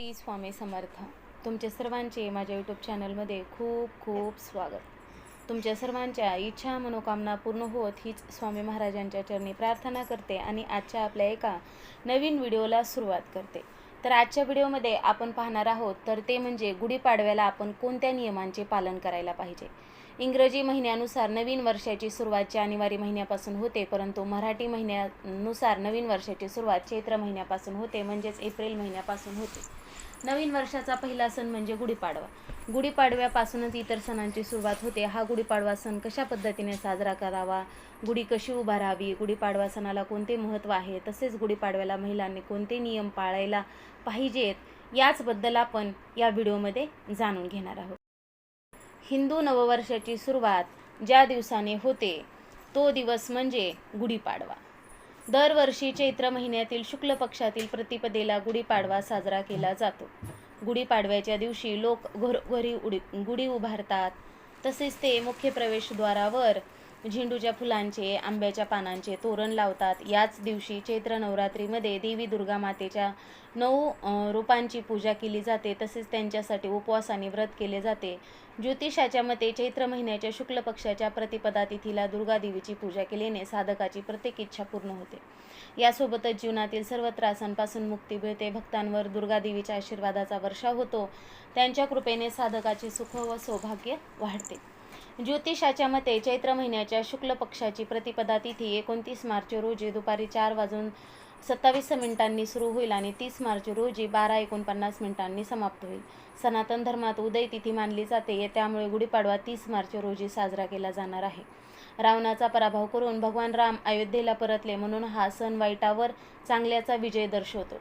श्री स्वामी समर्थ. तुमच्या सर्वांचे माझ्या यूट्यूब चॅनलमध्ये खूप खूप स्वागत. तुमच्या सर्वांच्या इच्छा मनोकामना पूर्ण होत हीच स्वामी महाराजांच्या चरणी प्रार्थना करते आणि आजच्या आपल्या एका नवीन व्हिडिओला सुरुवात करते. तर आजच्या व्हिडिओमध्ये आपण पाहणार आहोत तर ते म्हणजे गुढीपाडव्याला आपण कोणत्या नियमांचे पालन करायला पाहिजे? इंग्रजी महिन्यानुसार नवीन वर्षाची सुरुवात जानेवारी महिन्यापासून होते परंतु मराठी महिन्यानुसार नवीन वर्षाची सुरुवात चैत्र महिन्यापासून होते म्हणजेच एप्रिल महिन्यापासून होते. नवीन वर्षाचा पहिला सण म्हणजे गुढीपाडवा. गुढीपाडव्यापासूनच इतर सणांची सुरुवात होते. हा गुढीपाडवा सण कशा पद्धतीने साजरा करावा? गुढी कशी उभारावी गुढीपाडवा सणाला कोणते महत्त्व आहे? तसेच गुढीपाडव्याला महिलांनी कोणते नियम पाळायला पाहिजेत? याचबद्दल आपण या व्हिडिओमध्ये जाणून घेणार आहोत. हिंदू नववर्षाची सुरुवात ज्या दिवसाने होते तो दिवस म्हणजे गुढीपाडवा. दरवर्षी चैत्र महिन्यातील शुक्ल पक्षातील प्रतिपदेला गुढीपाडवा साजरा केला जातो. गुढीपाडव्याच्या दिवशी लोक घरोघरी उडी गुढी उभारतात. तसेच ते मुख्य प्रवेशद्वारावर झेंडूच्या फुलांचे आंब्याच्या पानांचे तोरण लावतात. याच दिवशी चैत्र नवरात्रीमध्ये देवी दुर्गा मातेच्या नऊ रूपांची पूजा केली जाते. तसेच त्यांच्यासाठी उपवास आणि व्रत केले जाते. ज्योतिषाच्या मते चैत्र महिन्याच्या शुक्ल पक्षाच्या प्रतिपदा तिथीला दुर्गा देवीची पूजा केल्याने साधकाची प्रत्येक इच्छा पूर्ण होते. यासोबतच जीवनातील सर्व त्रासांपासून मुक्ती मिळते. भक्तांवर दुर्गा देवीच्या आशीर्वादाचा वर्षाव होतो. त्यांच्या कृपेने साधकाचे सुख व सौभाग्य वाढते. ज्योतिषाच्या मते चैत्र महिन्याच्या शुक्ल पक्षाची प्रतिपदा तिथी एकोणतीस मार्च रोजी दुपारी चार वाजून सत्तावीस मिनिटांनी सुरू होईल आणि तीस मार्च रोजी बारा एकोणपन्नास मिनिटांनी समाप्त होईल. सनातन धर्मात उदय तिथी मानली जाते त्यामुळे गुढीपाडवा तीस मार्च रोजी साजरा केला जाणार आहे. रावणाचा पराभव करून भगवान राम अयोध्येला परतले म्हणून हा सण वाईटावर चांगल्याचा विजय दर्शवतो.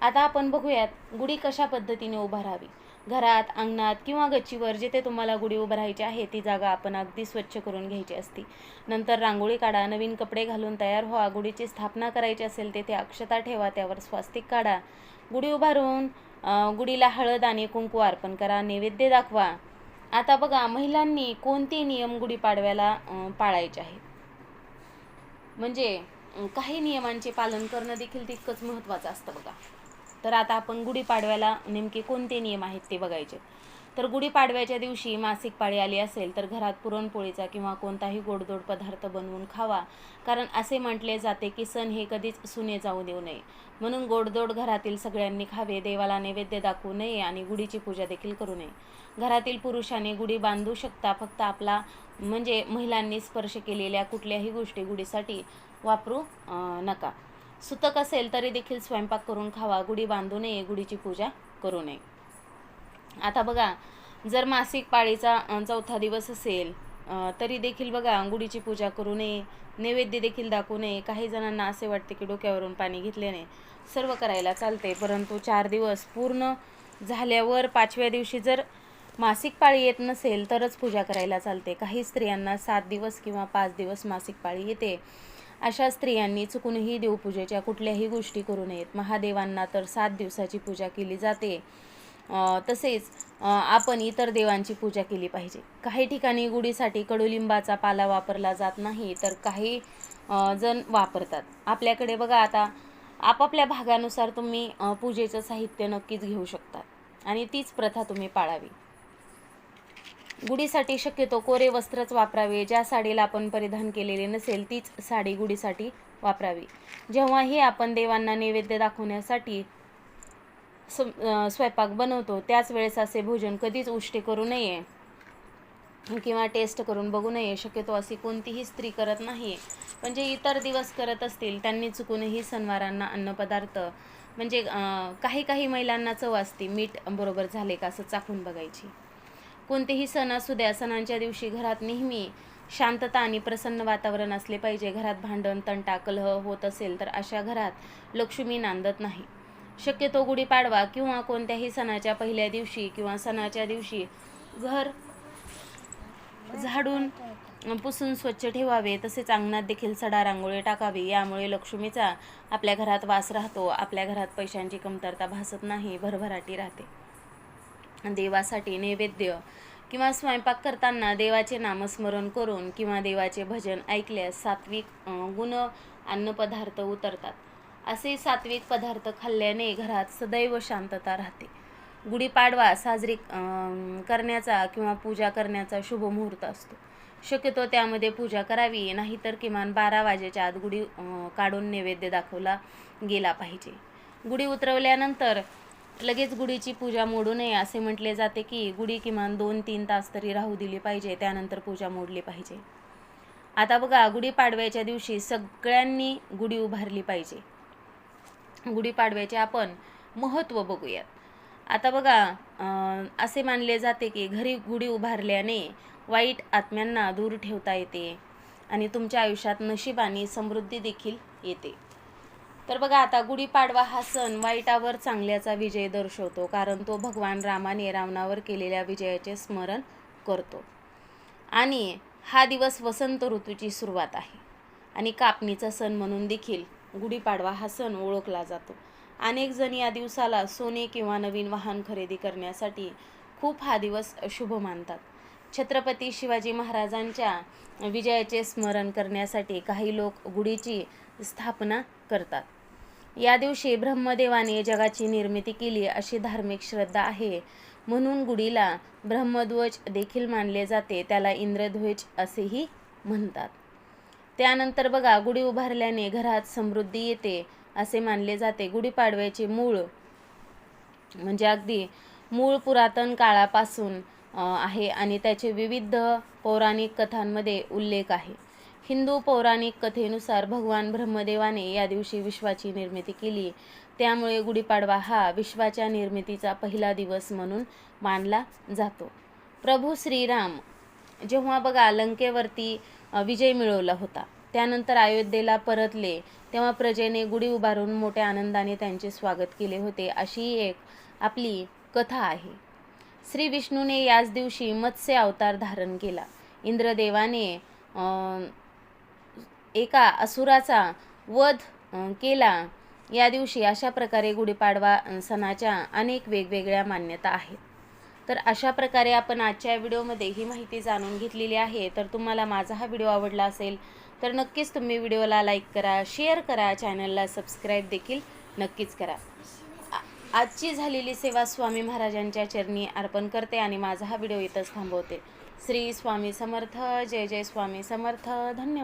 आता आपण बघूयात गुढी कशा पद्धतीने उभारावी घरात अंगणात किंवा गच्चीवर जिथे तुम्हाला गुढी उभारायची आहे ती जागा आपण अगदी स्वच्छ करून घ्यायची असती. नंतर रांगोळी काढा नवीन कपडे घालून तयार व्हा गुढीची स्थापना करायची असेल तेथे अक्षता ठेवा त्यावर स्वास्तिक काढा. गुढी उभारून गुढीला हळद आणि कुंकू अर्पण करा नैवेद्य दाखवा. आता बघा महिलांनी कोणते नियम गुढीपाडव्याला पाडव्याला पाळायचे आहेत? म्हणजे काही नियमांचे पालन करणं देखील तितकंच महत्त्वाचं असतं बघा. तर आता आपण गुढीपाडव्याला नेमके कोणते नियम आहेत ते बघायचे. तर गुढीपाडव्याच्या दिवशी मासिक पाळी आली असेल तर घरात पुरणपोळीचा किंवा कोणताही गोडधोड पदार्थ बनवून खावा. कारण असे म्हटले जाते की सण हे कधीच सुने जाऊ देऊ नये. म्हणून गोडधोड घरातील सगळ्यांनी खावे देवाला नैवेद्य दाखवू नये आणि गुढीची पूजा देखील करू नये. घरातील पुरुषाने गुढी बांधू शकता फक्त आपला म्हणजे महिलांनी स्पर्श केलेल्या कुठल्याही गोष्टी गुढीसाठी वापरू नका. सुतक असेल तरी देखील स्वयंपाक करून खावा. गुढी बांधू नये गुढीची पूजा करू नये. आता बघा जर मासिक पाळीचा चौथा दिवस असेल तरी देखील बघा गुढीची पूजा करू नये नैवेद्य देखील दाखवू नये. काही जणांना असे वाटते की डोक्यावरून पाणी घेतल्याने सर्व करायला चालते परंतु चार दिवस पूर्ण झाल्यावर पाचव्या दिवशी जर मासिक पाळी येत नसेल तरच पूजा करायला चालते. काही स्त्रियांना सात दिवस किंवा पाच दिवस मासिक पाळी येते. अशा स्त्रियांनी चुकूनही देवपूजेच्या कुठल्याही गोष्टी करू नयेत. महादेवांना तर सात दिवसाची पूजा केली जाते. तसेच आपण इतर देवांची पूजा केली पाहिजे. काही ठिकाणी गुढीसाठी कडुलिंबाचा पाला वापरला जात नाही तर काही जण वापरतात. आपल्याकडे बघा आता आपापल्या भागानुसार तुम्ही पूजेचं साहित्य नक्कीच घेऊ शकतात आणि तीच प्रथा तुम्ही पाळावी. गुढीसाठी शक्यतो कोरे वस्त्रच वापरावे. ज्या साडीला आपण परिधान केलेले नसेल तीच साडी गुढीसाठी वापरावी. जेव्हाही आपण देवांना नैवेद्य दाखवण्यासाठी स्वयंपाक बनवतो त्याच वेळेस असे भोजन कधीच उष्टे करू नये किंवा टेस्ट करून बघू नये. शक्यतो अशी कोणतीही स्त्री करत नाही. पण जे इतर दिवस करत असतील त्यांनी चुकूनही सणवारांना अन्नपदार्थ म्हणजे काही काही महिलांना चव असते मीठ बरोबर झाले का असं चाखून बघायची. कोणतेही सण असू द्या सणांच्या दिवशी घरात नेहमी शांतता आणि प्रसन्न वातावरण असले पाहिजे. घरात भांडण तंटा कलह होत असेल तर अशा घरात लक्ष्मी नांदत नाही. शक्यतो गुढीपाडवा किंवा कोणत्याही सणाच्या पहिल्या दिवशी किंवा सणाच्या दिवशी घर झाडून पुसून स्वच्छ ठेवावे तसेच अंगणात देखील सडा रांगोळी टाकावी. यामुळे लक्ष्मीचा आपल्या घरात वास राहतो. आपल्या घरात पैशांची कमतरता भासत नाही. भरभराटी राहते. देवासाठी नैवेद्य किंवा स्वयंपाक करताना देवाचे नामस्मरण करून किंवा देवाचे भजन ऐकल्यास सात्विक गुण अन्नपदार्थ उतरतात. असे सात्विक पदार्थ खाल्ल्याने घरात सदैव शांतता राहते. गुढीपाडवा साजरी करण्याचा किंवा पूजा करण्याचा शुभ मुहूर्त असतो. शक्यतो त्यामध्ये पूजा करावी नाहीतर किमान बारा वाजेच्या आत गुढी काढून नैवेद्य दाखवला गेला पाहिजे. गुढी उतरवल्यानंतर लगेच गुढीची पूजा मोडू नये असे म्हटले जाते की गुढी किमान दोन तीन तास तरी राहू दिली पाहिजे त्यानंतर पूजा मोडली पाहिजे. आता बघा गुढीपाडव्याच्या दिवशी सगळ्यांनी गुढी उभारली पाहिजे. गुढीपाडव्याचे आपण महत्त्व बघूयात. आता बघा असे मानले जाते की घरी गुढी उभारल्याने वाईट आत्म्यांना दूर ठेवता येते आणि तुमच्या आयुष्यात नशीब आणि समृद्धी देखील येते. तर बघा आता गुढीपाडवा हा सण वाईटावर चांगल्याचा विजय दर्शवतो कारण तो भगवान रामाने रावणावर केलेल्या विजयाचे स्मरण करतो. आणि हा दिवस वसंत ऋतूची सुरुवात आहे. आणि कापणीचा सण म्हणून देखील गुढीपाडवा हा सण ओळखला जातो. अनेक जण या दिवसाला सोने किंवा नवीन वाहन खरेदी करण्यासाठी खूप हा दिवस शुभ मानतात. छत्रपती शिवाजी महाराजांच्या विजयाचे स्मरण करण्यासाठी काही लोक गुढीची स्थापना करतात. या दिवशी ब्रह्मदेवाने जगाची निर्मिती केली अशी धार्मिक श्रद्धा आहे. म्हणून गुढीला ब्रह्मध्वज देखील मानले जाते त्याला इंद्रध्वज असेही म्हणतात. त्यानंतर बघा गुढी उभारल्याने घरात समृद्धी येते असे मानले जाते. गुढीपाडव्याचे मूळ म्हणजे अगदी मूळ पुरातन काळापासून आहे आणि त्याचे विविध पौराणिक कथांमध्ये उल्लेख आहे. हिंदू पौराणिक कथेनुसार भगवान ब्रह्मदेवाने या दिवशी विश्वाची निर्मिती केली. त्यामुळे गुढीपाडवा हा विश्वाच्या निर्मितीचा पहिला दिवस म्हणून मानला जातो. प्रभू श्रीराम जेव्हा बघा लंकेवरती विजय मिळवला होता त्यानंतर अयोध्येला परतले तेव्हा प्रजेने गुढी उभारून मोठ्या आनंदाने त्यांचे स्वागत केले होते अशी एक आपली कथा आहे. श्री विष्णूने याच दिवशी मत्स्य अवतार धारण केला. इंद्रदेवाने एका असुराचा वध केला. या दिवशी अशा प्रकारे गुढीपाडवा सणाच्या अनेक वेगवेगळ्या मान्यता आहेत. तर अशा प्रकारे आपण आजच्या व्हिडिओमध्ये ही माहिती जाणून घेतलेली आहे. तर तुम्हाला माझा हा व्हिडिओ आवडला असेल तर नक्कीच तुम्ही व्हिडिओला लाईक करा शेअर करा चॅनलला सबस्क्राईब देखील नक्कीच करा. आजची झालेली सेवा स्वामी महाराजांच्या चरणी अर्पण करते आणि माझा हा व्हिडिओ इथंच थांबवते. श्री स्वामी समर्थ जय जय स्वामी समर्थ. धन्यवाद.